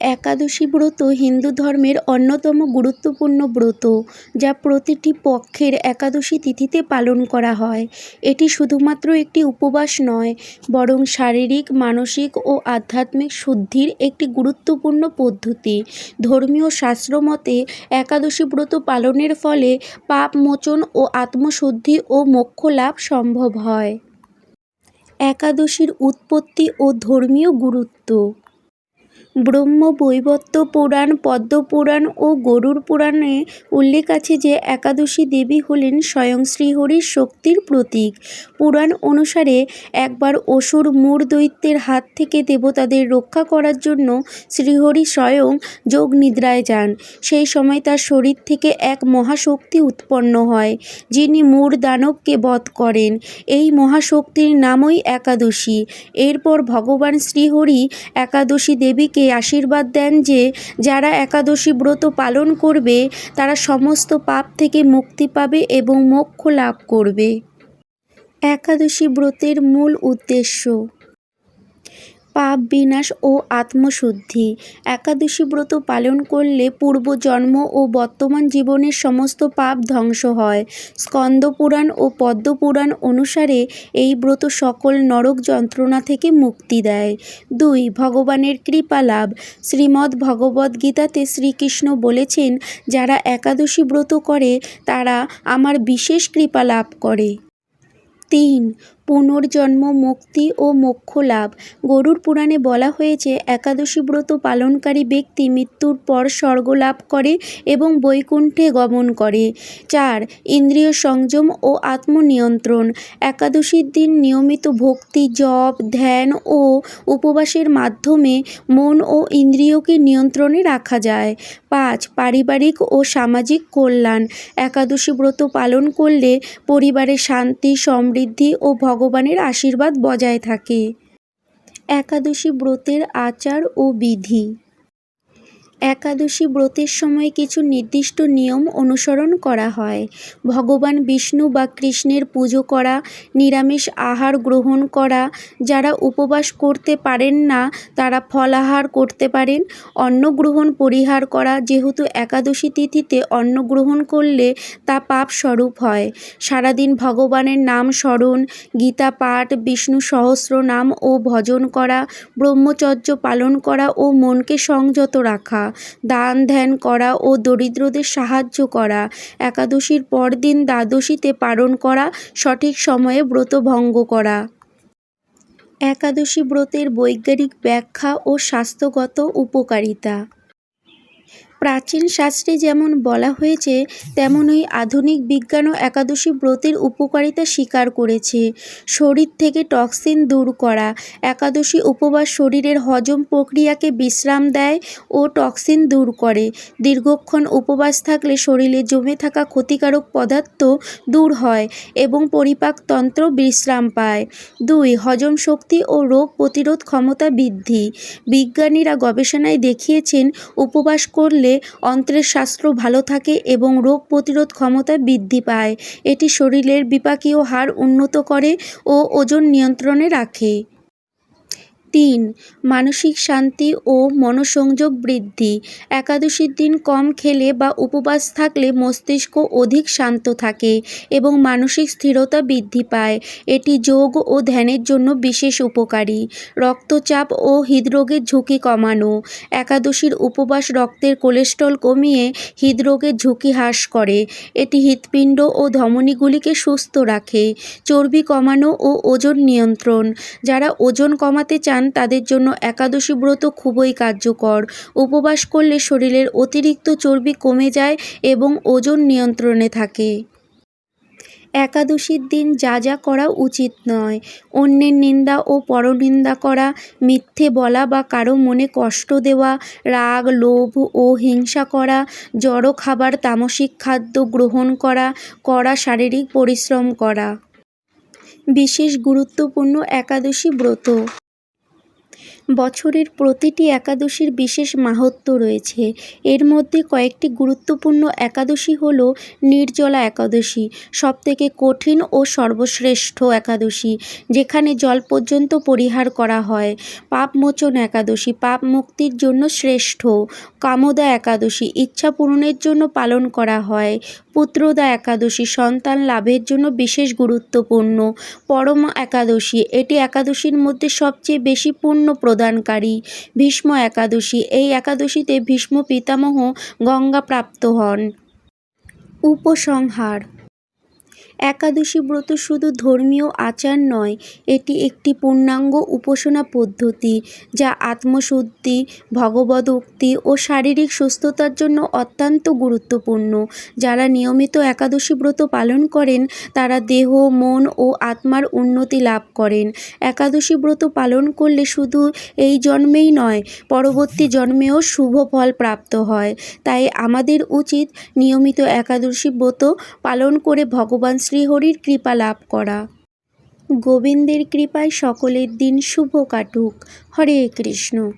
একাদশী ব্রত হিন্দু ধর্মের অন্যতম গুরুত্বপূর্ণ ব্রত, যা প্রতিটি পক্ষের একাদশী তিথিতে পালন করা হয়। এটি শুধুমাত্র একটি উপবাস নয়, বরং শারীরিক, মানসিক ও আধ্যাত্মিক শুদ্ধির একটি গুরুত্বপূর্ণ পদ্ধতি। ধর্মীয় শাস্ত্র মতে, একাদশী ব্রত পালনের ফলে পাপ মোচন ও আত্মশুদ্ধি ও মোক্ষ লাভ সম্ভব হয়। একাদশীর উৎপত্তি ও ধর্মীয় গুরুত্ব ব্রহ্মবৈবর্ত পুরাণ, পদ্মপুরাণ ও গরুড় পুরাণে উল্লেখ আছে যে একাদশী দেবী হলেন স্বয়ং শ্রীহরির শক্তির প্রতীক। পুরাণ অনুসারে একবার অসুর মূর দৈত্যের হাত থেকে দেবতাদের রক্ষা করার জন্য শ্রীহরি স্বয়ং যোগ নিদ্রায় যান। সেই সময় তার শরীর থেকে এক মহাশক্তি উৎপন্ন হয়, যিনি মূর দানবকে বধ করেন। এই মহাশক্তির নামই একাদশী। এরপর ভগবান শ্রীহরি একাদশী দেবীকে আশীর্বাদ দেন যে যারা একাদশী ব্রত পালন করবে, তারা সমস্ত পাপ থেকে মুক্তি পাবে এবং মোক্ষ লাভ করবে। একাদশী ব্রতের মূল উদ্দেশ্য পাপ বিনাশ ও আত্মশুদ্ধি। একাদশী ব্রত পালন করলে পূর্বজন্ম ও বর্তমান জীবনের সমস্ত পাপ ধ্বংস হয়। স্কন্দ পুরাণ ও পদ্মপুরাণ অনুসারে এই ব্রত সকল নরক যন্ত্রণা থেকে মুক্তি দেয়। দুই, ভগবানের কৃপা লাভ। শ্রীমদ্ ভগবদ্গীতাতে শ্রীকৃষ্ণ বলেছেন, যারা একাদশী ব্রত করে, তারা আমার বিশেষ কৃপা লাভ করে। তিন পুনর্জন্ম, মুক্তি ও মোক্ষ লাভ। গরুর পুরাণে বলা হয়েছে, একাদশী ব্রত পালনকারী ব্যক্তি মৃত্যুর পর স্বর্গ লাভ করে এবং বৈকুণ্ঠে গমন করে। চার, ইন্দ্রিয় সংযম ও আত্মনিয়ন্ত্রণ। একাদশীর দিন নিয়মিত ভক্তি, জপ, ধ্যান ও উপবাসের মাধ্যমে মন ও ইন্দ্রিয়কে নিয়ন্ত্রণে রাখা যায়। পাঁচ, পারিবারিক ও সামাজিক কল্যাণ। একাদশী ব্রত পালন করলে পরিবারে শান্তি, সমৃদ্ধি ও ভগবানের আশীর্বাদ বজায় থাকে। একাদশী ব্রতের আচার ও বিধি। একাদশী ব্রতের সময় কিছু নির্দিষ্ট নিয়ম অনুসরণ করা হয়। ভগবান বিষ্ণু বা কৃষ্ণের পুজো করা, নিরামিষ আহার গ্রহণ করা, যারা উপবাস করতে পারেন না, তারা ফলাহার করতে পারেন। অন্ন গ্রহণ পরিহার করা, যেহেতু একাদশী তিথিতে অন্ন গ্রহণ করলে তা পাপ স্বরূপ হয়। সারাদিন ভগবানের নাম স্মরণ, গীতা পাঠ, বিষ্ণু সহস্র নাম ও ভজন করা, ব্রহ্মচর্য পালন করা ও মনকে সংযত রাখা। দান ধ্যান করা ও দরিদ্রদের সাহায্য করা। একাদশীর পরদিন দ্বাদশীতে পালন করা, সঠিক সময়ে ব্রত ভঙ্গ করা। একাদশী ব্রতের বৈজ্ঞানিক ব্যাখ্যা ও স্বাস্থ্যগত উপকারিতা। প্রাচীন শাস্ত্রে যেমন বলা হয়েছে, তেমনই আধুনিক বিজ্ঞানও একাদশী ব্রতের উপকারিতা স্বীকার করেছে। শরীর থেকে টক্সিন দূর করা, একাদশী উপবাস শরীরের হজম প্রক্রিয়াকে বিশ্রাম দেয় ও টক্সিন দূর করে। দীর্ঘক্ষণ উপবাস থাকলে শরীরে জমে থাকা ক্ষতিকারক পদার্থ দূর হয় এবং পরিপাকতন্ত্র বিশ্রাম পায়। দুই, হজম শক্তি ও রোগ প্রতিরোধ ক্ষমতা বৃদ্ধি। বিজ্ঞানীরা গবেষণায় দেখিয়েছেন, উপবাস করলে অন্ত্রের স্বাস্থ্য ভালো থাকে এবং রোগ প্রতিরোধ ক্ষমতা বৃদ্ধি পায়। এটি শরীরের বিপাকীয় হার উন্নত করে ও ওজন নিয়ন্ত্রণে রাখে। তিন, মানসিক শান্তি ও মনোসংযোগ বৃদ্ধি। একাদশীর দিন কম খেলে বা উপবাস থাকলে মস্তিষ্ক অধিক শান্ত থাকে এবং মানসিক স্থিরতা বৃদ্ধি পায়। এটি যোগ ও ধ্যানের জন্য বিশেষ উপকারী। রক্তচাপ ও হৃদরোগের ঝুঁকি কমানো। একাদশীর উপবাস রক্তের কোলেস্ট্রল কমিয়ে হৃদরোগের ঝুঁকি হ্রাস করে। এটি হৃৎপিণ্ড ও ধমনীগুলিকে সুস্থ রাখে। চর্বি কমানো ও ওজন নিয়ন্ত্রণ। যারা ওজন কমাতে চান চান তাদের জন্য একাদশী ব্রত খুবই কার্যকর। উপবাস করলে শরীরের অতিরিক্ত চর্বি কমে যায় এবং ওজন নিয়ন্ত্রণে থাকে। একাদশীর দিন যা যা করা উচিত নয়। অন্যের নিন্দা ও পরনিন্দা করা, মিথ্যে বলা বা কারও মনে কষ্ট দেওয়া, রাগ, লোভ ও হিংসা করা, জড়ো খাবার, তামসিক খাদ্য গ্রহণ করা, কড়া শারীরিক পরিশ্রম করা। বিশেষ গুরুত্বপূর্ণ একাদশী ব্রত। বছরের প্রতিটি একাদশীর বিশেষ মাহাত্ম্য রয়েছে। এর মধ্যে কয়েকটি গুরুত্বপূর্ণ একাদশী হল নির্জলা একাদশী, সবথেকে কঠিন ও সর্বশ্রেষ্ঠ একাদশী, যেখানে জল পর্যন্ত পরিহার করা হয়। পাপমোচন একাদশী, পাপ মুক্তির জন্য শ্রেষ্ঠ। কামদা একাদশী, ইচ্ছা পূরণের জন্য পালন করা হয়। পুত্রদা একাদশী সন্তান লাভের জন্য বিশেষ গুরুত্বপূর্ণ। পরম একাদশী, এটি একাদশীর মধ্যে সবচেয়ে বেশি পুণ্য প্রদানকারী। ভীষ্ম একাদশী, এই একাদশীতে ভীষ্ম পিতামহ গঙ্গা প্রাপ্ত হন। উপসংহার একাদশী ব্রত শুধু ধর্মীয় আচার নয়, এটি একটি পূর্ণাঙ্গ উপাসনা পদ্ধতি যা আত্মশুদ্ধি, ভগবদ্ভক্তি ও শারীরিক সুস্থতার জন্য অত্যন্ত গুরুত্বপূর্ণ। যারা নিয়মিত একাদশী ব্রত পালন করেন, তারা দেহ, মন ও আত্মার উন্নতি লাভ করেন। একাদশী ব্রত পালন করলে শুধু এই জন্মেই নয়, পরবর্তী জন্মেও শুভ ফল প্রাপ্ত হয়। তাই আমাদের উচিত নিয়মিত একাদশী ব্রত পালন করে ভগবান শ্রীহরির কৃপা লাভ করা। গোবিন্দের কৃপায় সকলের দিন শুভ কাটুক। হরে কৃষ্ণ।